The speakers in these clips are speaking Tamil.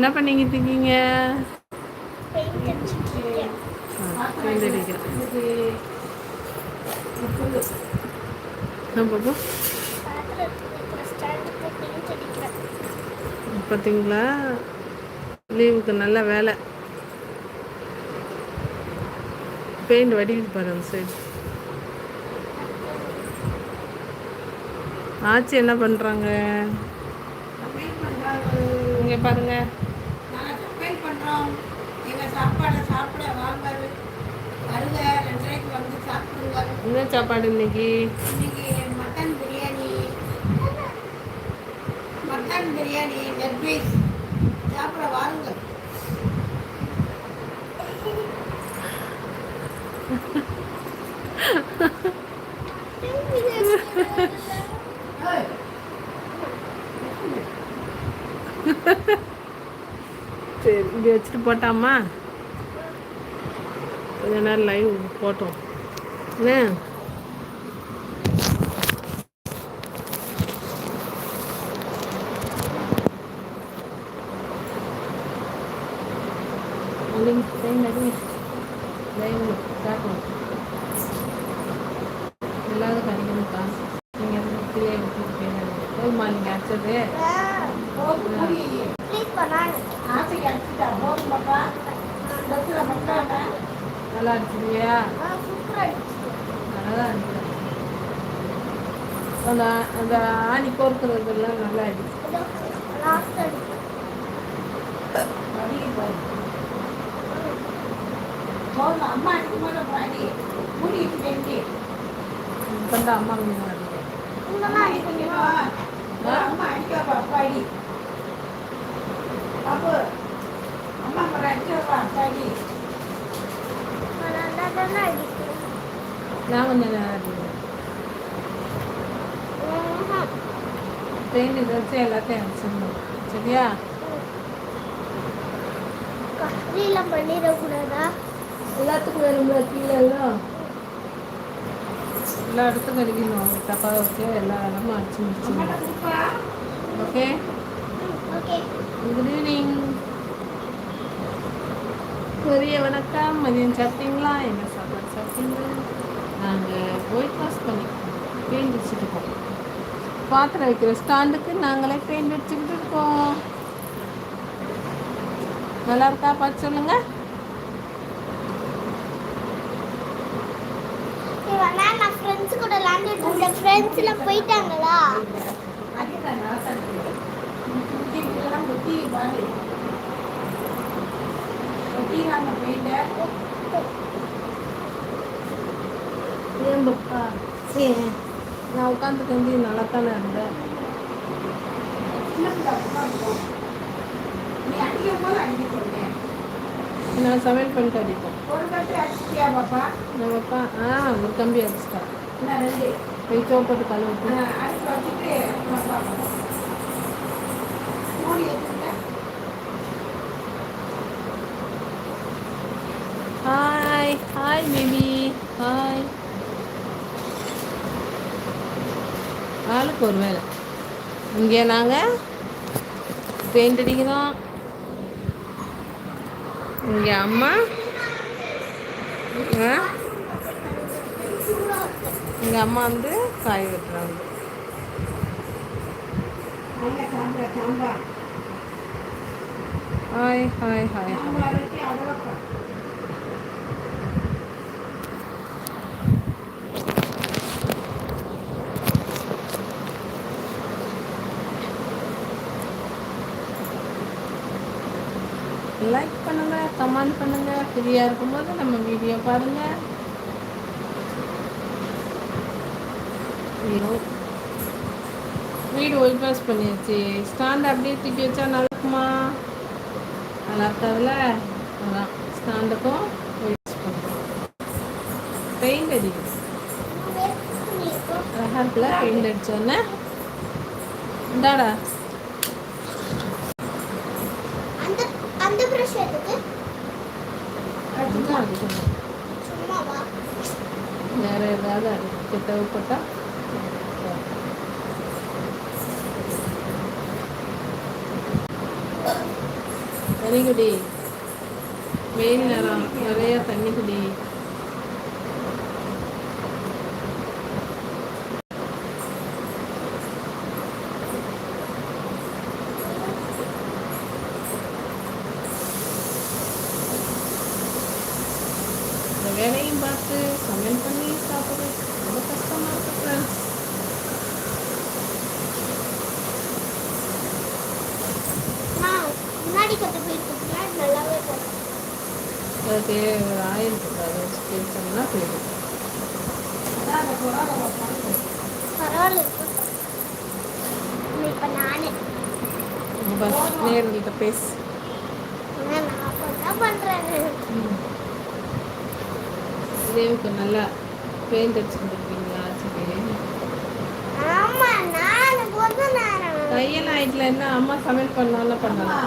என்ன பண்ணிக்கிட்டு இருக்கீங்க? பார்த்தீங்களா லீவுக்கு நல்ல வேலை. பெயிண்ட் வடிக்குது பாரு அந்த சைடு ஆச்சு என்ன பண்ணுறாங்க இங்கே பாருங்கள் நாங்கள் சமையல் பண்ணுறோம் எங்கள் சாப்பாடை சாப்பிட வாங்க வருக ரெண்டரைக்கு வந்து சாப்பிடுங்க என்ன சாப்பாடு இன்னைக்கு? Mutton biryani. Mutton biryani leg piece சாப்பிட வாருங்க. ஏய், சரி இங்கே வச்சுட்டு போட்டாமா? கொஞ்ச நேரம் லைவ் போட்டோம். என்ன? போதுமா நீங்கள் அடிச்சது போதும் நல்லா அடிச்சு நல்லா அந்த அந்த ஆணி கோர்க்கிறதெல்லாம் நல்லா அடிச்சு அம்மா பாடி அம்மா கொஞ்சம் அடிக்கிறேன் அம்மா அடிக்காப்பா பாடி பாப்பு அம்மா மர அடிச்சப்பா பாடி நான் கொஞ்சம் நேரம் அடிக்கிறேன் பெயிண்ட் இதை வச்சு எல்லாத்தையும் அடிச்சிடணும் சரியா கத்திரிலாம் பண்ணிடக்கூடாதா எல்லாத்துக்கும் வேணும்ல கீழே எல்லாம் எல்லா இடமும் அடிச்சு அம்மாட்ட முடிச்சு கொடுப்பா ஓகே குட் ஈவினிங் பெரிய வணக்கம். மதியம் சாப்பிட்டீங்களா? என்ன சாப்பாடு சாப்பிட்டீங்க? நாங்கள் ஒயிட் வாஷ் பண்ணி பெயிண்ட் அடிச்சுட்டு இருக்கோம். பாத்திரம் வைக்கிற ஸ்டாண்டுக்கு நாங்களே பெயிண்ட் அடிச்சுக்கிட்டு இருக்கோம். நல்லா இருக்கா? பார்த்து சொல்லுங்க இவனா நான் ஃப்ரெண்ட்ஸ் கூட விளாண்டுட்டு இருந்தேன் ஃப்ரெண்ட்ஸ்லாம் போயிட்டாங்களா அதுதான் நான் சொல்றேன். குட்டிக்கெல்லாம் குட்டி பாரு. குட்டிக்காம போயிட்ட. ஏன் பப்பா சரி நான் உட்காந்துட்டு வந்து நல்லா தானே இருந்தேன். நான் சமையல் பண்ணிட்டு அடிப்போம் ஒரு கட்டு அடிச்சிட்டியா பாப்பா? நம்ம அப்பா ஆ ஒரு கம்பி அடிச்சிட்டா இன்னும் ரெண்டு. போய் சோப்பட்டு கழுவிட்டு ஹாய் ஹாய் மேபி ஹாய் ஆளுக்கு ஒரு வேலை. இங்கே நாங்கள் பெயிண்ட் அடிக்கிறோம். இங்கே அம்மா. ஆ? எங்கள் அம்மா வந்து காய் வெட்டுறாங்க. Hi hi hi. லைக் பண்ணுங்க கமெண்ட் பண்ணுங்க ஃப்ரீயாக இருக்கும்போது நம்ம வீடியோ பாருங்க வீடு ஒயிட் வாஷ் பண்ணியாச்சு. ஸ்டாண்ட் அப்படியே தூக்கி வச்சா நல்லா இருக்குமா நல்லா இருக்காதுல்ல? அதான். ஸ்டாண்டுக்கும் ஒயிட் வாஷ் பண்ணுறோம் பெயிண்ட் அடிக்கும் அழகாக இருக்குல்ல? பெயிண்ட் அடித்தோடனே இந்தாடா. அந்த ப்ரஷ் எதுக்கு அதுதான் அடிக்கணும். வேறு ஏதாவது அடிக்க தண்ணி குடி. வெயில் நேரம் நிறைய தண்ணி குடி இந்த வேலையும் பார்த்து சமையல் பண்ணி சாப்பிட்றது ரொம்ப கஷ்டமா இருக்கு ஃப்ரெண்ட்ஸ் நான் முன்னாடி கொண்டு போயிட்டு இருக்கேன் நல்லாவே போகும் அதுக்கு ஒரு ஆயில் இருக்கு அதை வச்சு தேய்ச்சோம்னா போயிடும் அதான் அந்த புறாவை உட்காந்து பரவாயில்ல இப்போ நானே பஸ் தேவுக்கு நல்லா பெயிண்ட் அடிச்சு கொடுப்பீங்களா சரி ஆயிட்டுல என்ன அம்மா சமையல் பண்ணால. பண்ணலாம்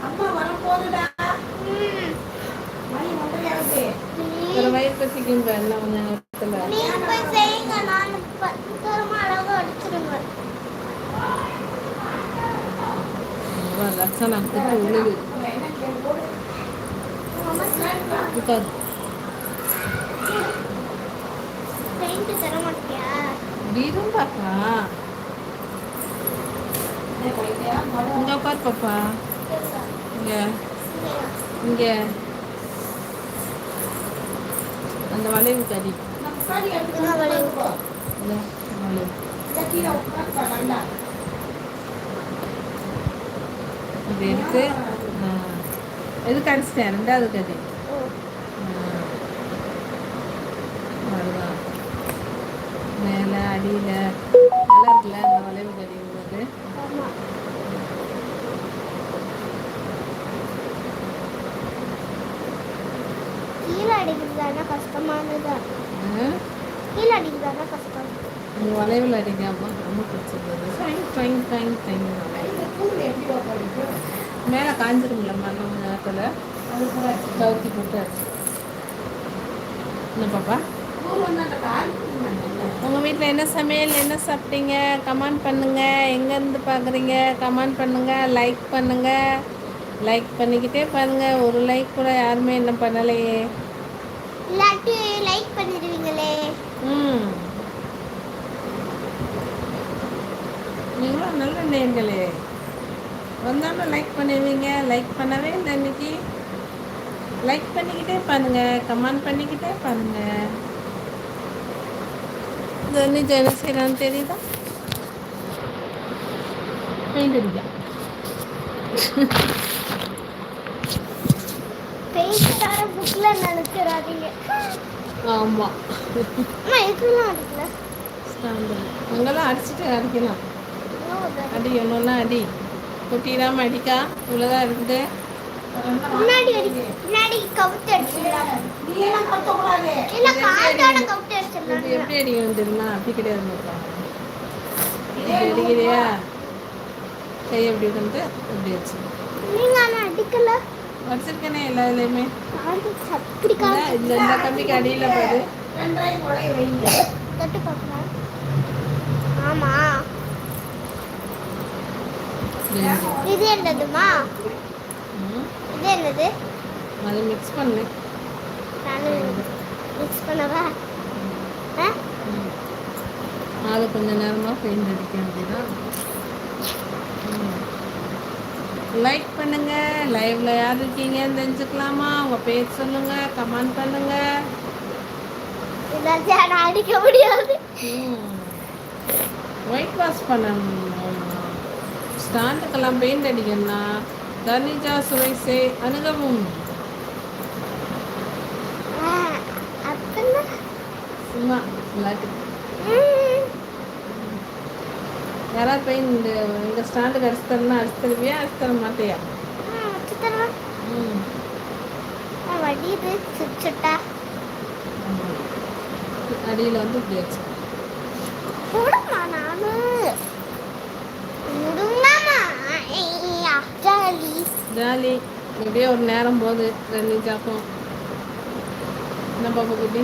அம்மா வரும்போதுடா ம். மணி ஒன்றரை ஆகுது ஒரு வயிறு பசிக்கும் நேரத்துல நீங்க போய் செய்யுங்க நான் பத்திரமா அழகா அடிச்சிடுவேன் ரொம்ப லட்சணம் குத்து உழுது என்ன கேட்டு போடு உட்காரு பெயிண்ட் தர மாட்டியா வீடும் பாப்பா இங்க உட்கார் பாப்பா இங்க இங்க அந்த வளைவு கடி வளைவு இது எடுத்து ஆ, எதுக்கு அடிச்சிட்டேன்? ரெண்டாவது கதி. மேலே அடியில் நல்லா இருக்குல்ல அந்த வளைவு கடி உள்ளது. கீழே அடிக்கிறதுதானே கஷ்டமானது. கீழே அடிக்கிறதானே கஷ்டம். வளைவில் அடிக்காம ரொம்ப பிடிச்சிருந்தது. டைம் டைம் டைம் டைம் மேலே காஞ்சிரும்ல மண்ணு நேரத்தில் கவுத்தி போட்டு என்ன பாப்பா? உங்கள் வீட்டில் என்ன சமையல் என்ன சாப்பிட்டீங்க? கமெண்ட் பண்ணுங்க. எங்கேருந்து பார்க்குறீங்க கமெண்ட் பண்ணுங்க. லைக் பண்ணுங்க. லைக் பண்ணிக்கிட்டே பாருங்க. ஒரு லைக் கூட யாருமே என்ன பண்ணலையே. லைக் பண்ணிடுவீங்களே. ம். நீங்களும் நல்ல நேர்களே வந்தாலும் லைக் பண்ணுவீங்க. லைக் பண்ணவே இல்லை இன்னைக்கு. லைக் பண்ணிக்கிட்டே பாருங்க. கமெண்ட் பண்ணிக்கிட்டே பாருங்க. தனி என்ன செய்யறான்னு தெரியுதா? பெயிண்ட் அடிக்க. பெயிண்ட் தர புக்ல நினைச்சிடாதீங்க. ஆமாம் அடிக்கல. ஸ்டாண்டு அங்கெல்லாம் அடிச்சுட்டு அடிக்கலாம். இன்னும் ஒரு அடி. அடி கொட்டிடாமல் அடிக்கா இவ்வளோதான் இருக்குது எப்படி அடிக்கணும்? தெரியுமா? அப்படி கிடையாது அடிக்கிறியா? கை எப்படி வந்து இப்படி வச்சு அடிக்கல. வச்சிருக்கேனே எல்லா இதுலையுமே. அப்படி இந்த இந்த கம்பிக்கு அடியில் பாரு. ஆமா. இது என்னதுமா. இது என்னது? அதை மிக்ஸ் பண்ணு. மிக்ஸ் பண்ணவா. அதை கொஞ்ச நேரமாக பெயிண்ட் அடிக்க வேண்டியதான் லைக் பண்ணுங்க. லைவ்ல யார் இருக்கீங்கன்னு தெரிஞ்சுக்கலாமா? உங்க பேர் சொல்லுங்க. கமெண்ட் பண்ணுங்க. அடிக்க முடியாது. ஒயிட் வாஷ் பண்ணணும். ஸ்டாண்டுக்கெல்லாம் பெயிண்ட் அடிக்கணும்னா தர்னிஜா சுரேஷை அணுகவும் சும்மா யாராவது பெயிண்ட் எங்கள் ஸ்டாண்டுக்கு அடிச்சு தரணும் அடிச்சு தருவியா அடிச்சு தர மாட்டியா வடியுது சுச்சுட்டா அடியில் வந்து இப்படி வச்சு ஜாலி. இப்படியே ஒரு நேரம் போகுது. ரெண்டு ஜாப்போம் என்ன பாப்பா குட்டி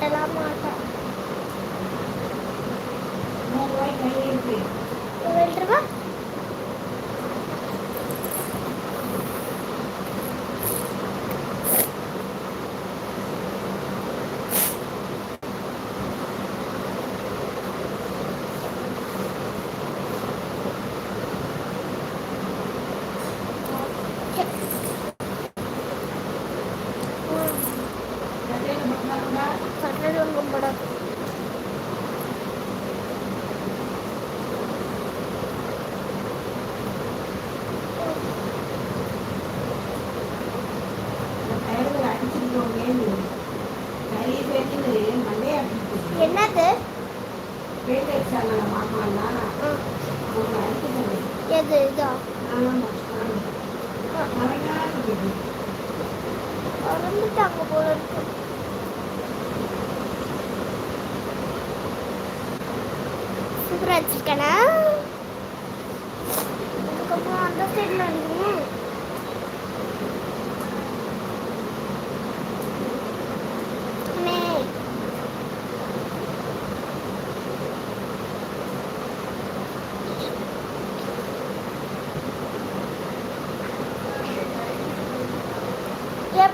போட்டலாம் மாட்டேன் நூறு ரூபாய் கையில் இருக்கு Giày!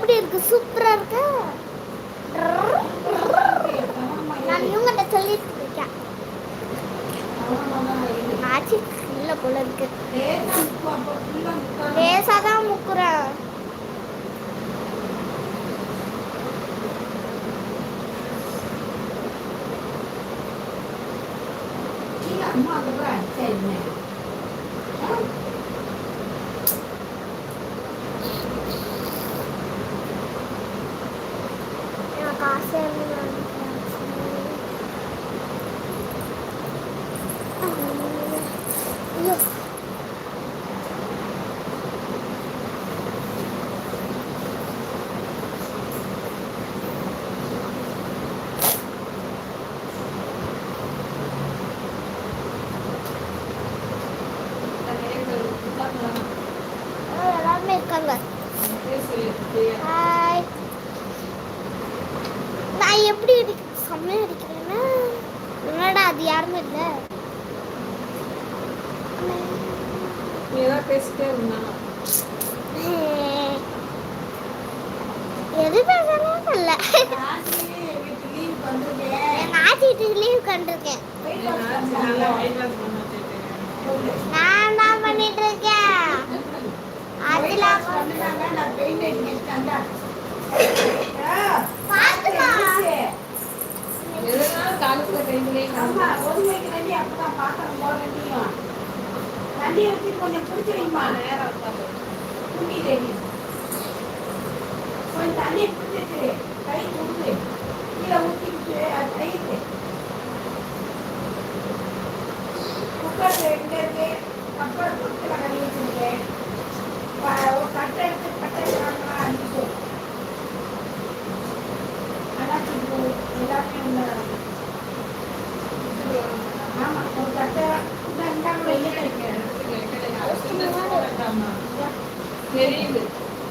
எப்படி இருக்கு? சூப்பரா இருக்கு. நான் இவங்கிட்ட சொல்லிட்டு இருக்கேன். ஆச்சு இல்லை போல இருக்கு. லேசா தான் முக்குறேன் அம்மா அந்த கூட அடிச்சா என்ன எனக்கு ஆசை ஐயோ எல்லாருமே இருக்காங்க ஹாய் நான் எப்படி அடி செம்மையா அடிக்கிறேன்னா என்னடா அது யாருமே இல்லை நீ ஏதாவது பேசிட்டே இருந்தா எது பேசலாம் இல்லை வீட்டுக்கு வந்துருக்கேன் நான் ஆச்சிட்டு லீவ் கண்டிருக்கேன் நல்லா weight loss பண்ண வச்சிருக்கேன். நான் தான் பண்ணிட்டு இருக்கேன் அதுல பண்ணுறாங்க நான் பெயிண்ட் அடிக்கிறேன் பாத்துமா எதுனாலும் காலத்துல கையிலே ஆமா ஒதுமைக்கு வேண்டி அப்பதான் பாத்திரம் போட வேண்டியும் தண்ணி வச்சு கொஞ்சம் பிடிச்சி வைமா நேரம் கொஞ்சம் தண்ணி பிடிச்சிட்டு கை கொடுத்து கீழே ஊற்றிக்கிட்டு அது கைக்கு குக்கர் எங்க இருக்கு அப்புறம் குக்கரை கழுவி வச்சிருக்கேன் ப- ஒரு கட்டை எடுத்து கட்டை வாங்கலாம் அடிச்சு அனாச்சிப்பு எல்லாமே உள்ள ஆமா ஒரு கட்டை இந்த இந்தாங்க வெயில் அடிக்கிறேன் தெரியுது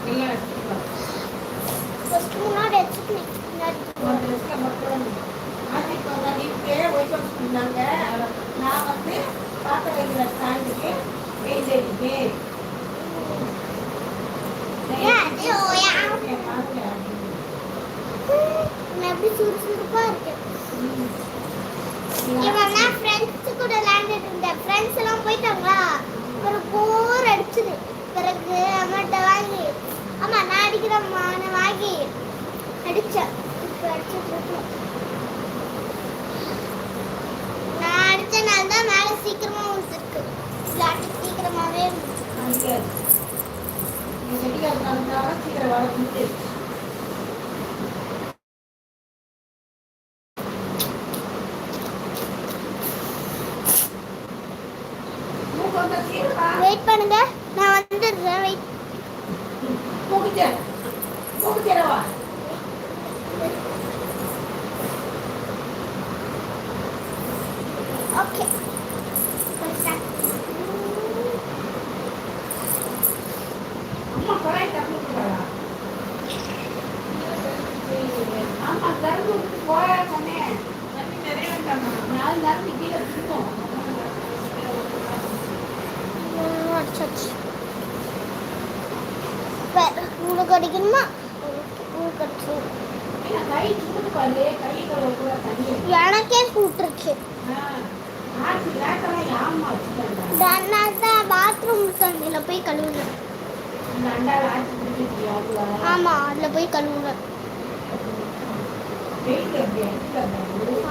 எல்லாம் எடுத்துக்கலாம் ஃபர்ஸ்ட் முன்னாடி வச்சுக்கணும் பின்னாடி ஒரு ட்ரெஸ்ல மட்டும் ஆட்சி கொண்டாடிட்டு ஒயிட் வாஷ் பண்ணாங்க நான் வந்து பாத்திரம் வைக்கிற ஸ்டாண்டுக்கு பெயிண்ட் அடிப்பேன் ஏன், ஐயோ, ஏன்? நான் எப்படி சுறுசுறுப்பா இருக்கேன் இவன் நான் ஃப்ரெண்ட்ஸ் கூட விளையாண்டுட்டு இருந்தேன் ஃப்ரெண்ட்ஸ் எல்லாம் போயிட்டாங்களா அப்புறம் போர் அடிச்சுது பிறகு அம்மாட்ட வாங்கி ஆமா நான் அடிக்கிறேம்மா நான் வாங்கி அடிச்சேன் இப்போ அடிச்சிட்டு இருக்கேன் நான் அடிச்சனால தான் மேலே சீக்கிரமா உங்களுக்கு அடிக்கணுமா எனக்கே கூட்டுருச்சு பாத்ரூம் தண்ணியில் போய் கழுவுனேன். ஆமாம் அதில் போய் கழுவுனேன்.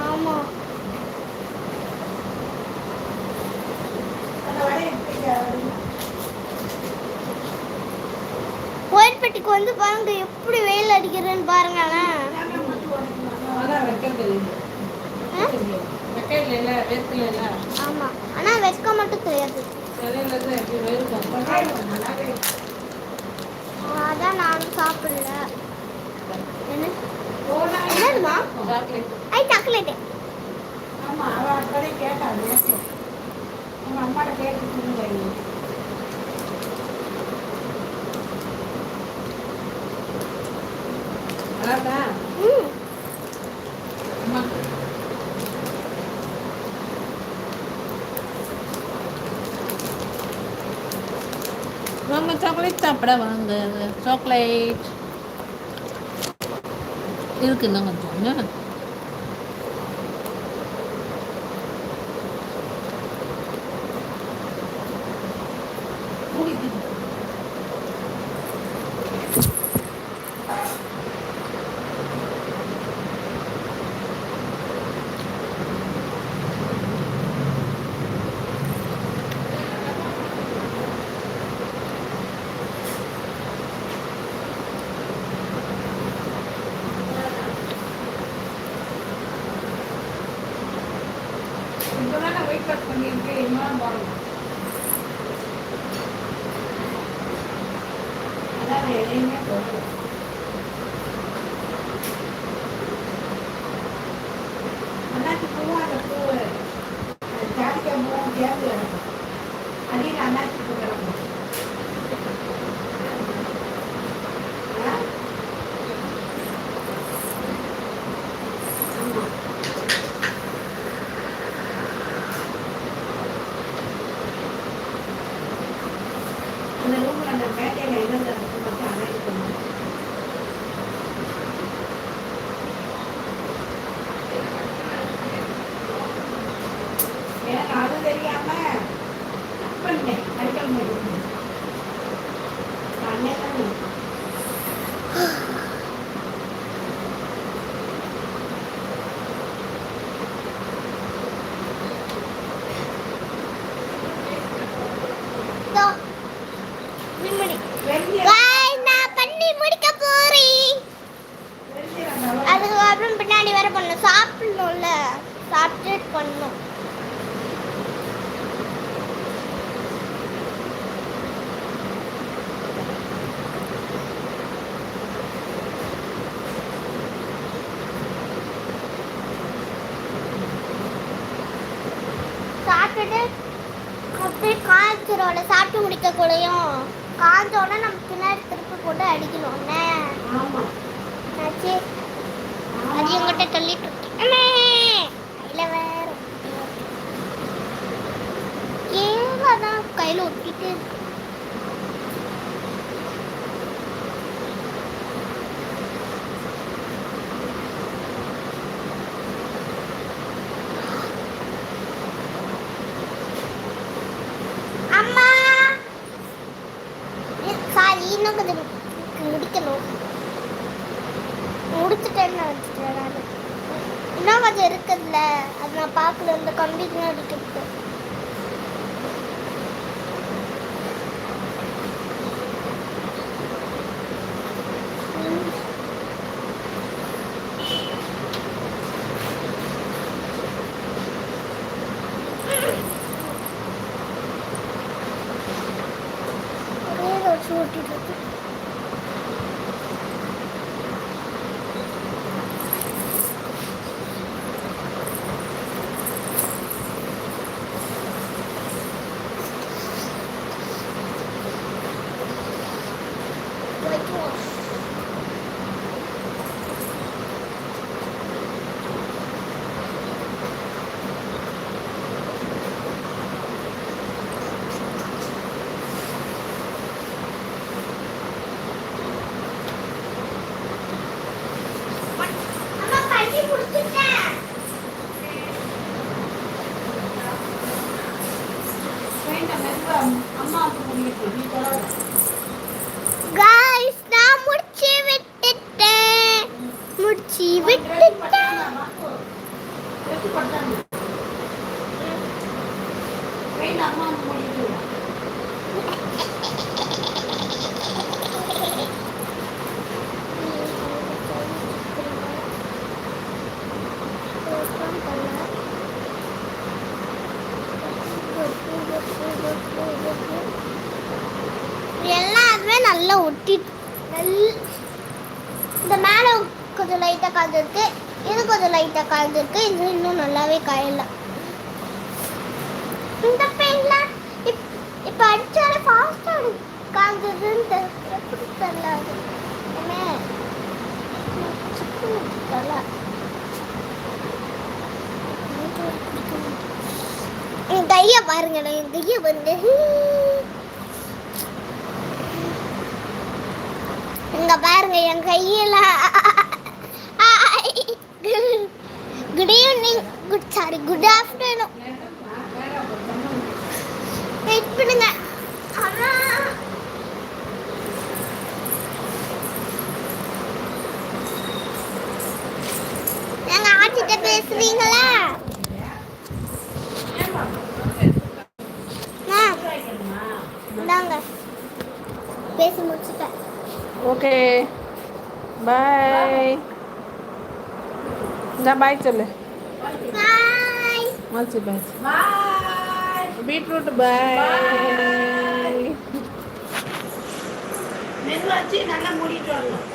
ஆமாம் கோயில்பட்டிக்கு வந்து பாருங்க எப்படி வெயில் அடிக்கிறதுன்னு பாருங்க ஆமா. ஆனா வெக்க மட்டும் தெரியாது. அதான் நானும் சாப்பிடல. என்னதுமா ஐ சாக்லேட் ஆமா அவ அக்கடே கேட்டா உங்கள் அம்மாட்ட கேட்டு சொல்லுங்க சாக்லேட் சாப்பிட வாங்க. சாக்லேட் இருக்குன்னு கொஞ்சம் you. போலயும் காஞ்சோட நம்ம பின்னாடி திருப்பி போட்டு அடிக்கணும்ண்ணே ஆச்சு அது சொல்லிட்டு இருக்கேன். கையில வேறு ஏன் அதான் கையில் ஒட்டிட்டு நல்லா ஒட்டி நல் இந்த மேலே கொஞ்சம் லைட்டாக கலந்துருக்கு இது கொஞ்சம் லைட்டாக கலந்துருக்கு இது இன்னும் நல்லாவே காயல இந்த பெயிண்ட்ல இப் இப்போ அடித்தாலே ஃபாஸ்ட்டாக கலந்துருதுன்னு தெ- எப்படி தெரியல அது? என்ன என் கையை பாருங்களேன் என் கையை வந்து இங்க பாருங்க என் கையில. Good evening good sorry good afternoon wait பண்ணுங்க. பாய் சொல்லு பாய் மாச்சி பாய் பாய் பீட்ரூட் பாய் மெதுவாச்சு நல்லா மூடிட்டு வரணும்